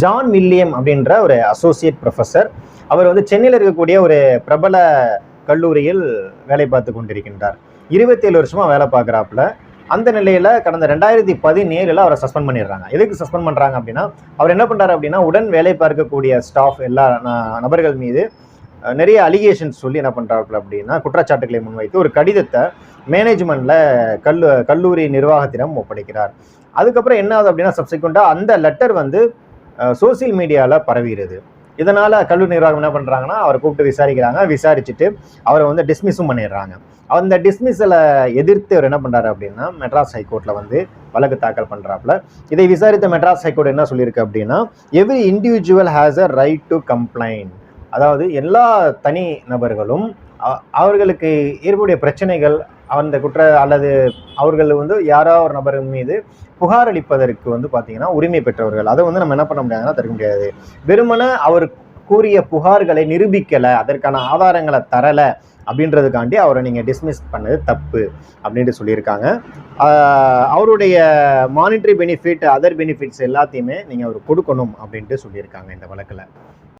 John William அப்படின்ற ஒரு associate professor அவர் வந்து சென்னையில் இருக்கக்கூடிய ஒரு பிரபல கல்லூரியில் வேலை பார்த்து கொண்டிருக்கின்றார். இருபத்தேழு வருஷமாக வேலை பார்க்குறாப்புல. அந்த நிலையில் கடந்த ரெண்டாயிரத்தி பதினேழில் அவரை சஸ்பெண்ட் பண்ணிடுறாங்க. எதுக்கு சஸ்பெண்ட் பண்ணுறாங்க அப்படின்னா அவர் என்ன பண்ணுறாரு அப்படின்னா உடன் வேலை பார்க்கக்கூடிய ஸ்டாஃப் எல்லா நபர்கள் மீது நிறைய அலிகேஷன்ஸ் சொல்லி என்ன பண்ணுறாப்புல அப்படின்னா குற்றச்சாட்டுகளை முன்வைத்து ஒரு கடிதத்தை மேனேஜ்மெண்ட்டில் கல்லு கல்லூரி நிர்வாகத்திடம் ஒப்படைக்கிறார். அதுக்கப்புறம் என்ன ஆகுது அப்படின்னா சப்சிக்வெண்ட்டாக அந்த லெட்டர் வந்து சோசியல் மீடியாவில் பரவுகிறது இதனால் கல்லூரி நிர்வாகம் என்ன பண்ணுறாங்கன்னா அவரை கூப்பிட்டு விசாரிக்கிறாங்க. விசாரிச்சுட்டு அவரை வந்து டிஸ்மிஸும் பண்ணிடுறாங்க. அந்த டிஸ்மிஸில் எதிர்த்து அவர் என்ன பண்ணுறாரு அப்படின்னா மெட்ராஸ் ஹைகோர்ட்டில் வந்து வழக்கு தாக்கல் பண்ணுறாப்புல இதை விசாரித்த மெட்ராஸ் ஹைகோர்ட் என்ன சொல்லியிருக்கு அப்படின்னா every individual has a right to complaint அதாவது எல்லா தனி நபர்களும் அவர்களுக்கு ஏற்புடைய பிரச்சனைகள் அந்த குற்ற அல்லது அவர்கள் வந்து யாரோ ஒரு நபர் மீது புகார் அளிப்பதற்கு வந்து பார்த்தீங்கன்னா உரிமை பெற்றவர்கள். அதை வந்து நம்ம என்ன பண்ண முடியாதுன்னா தடுக்க முடியாது. வெறுமனே அவர் கூறிய புகார்களை நிரூபிக்கலை அதற்கான ஆதாரங்களை தரலை அப்படின்றதுக்காண்டி அவரை நீங்கள் டிஸ்மிஸ் பண்ணது தப்பு அப்படின்ட்டு சொல்லியிருக்காங்க. அவருடைய மானிட்டரி பெனிஃபிட் அதர் பெனிஃபிட்ஸ் எல்லாத்தையுமே நீங்கள் அவர் கொடுக்கணும் அப்படின்ட்டு சொல்லியிருக்காங்க இந்த வழக்கில்.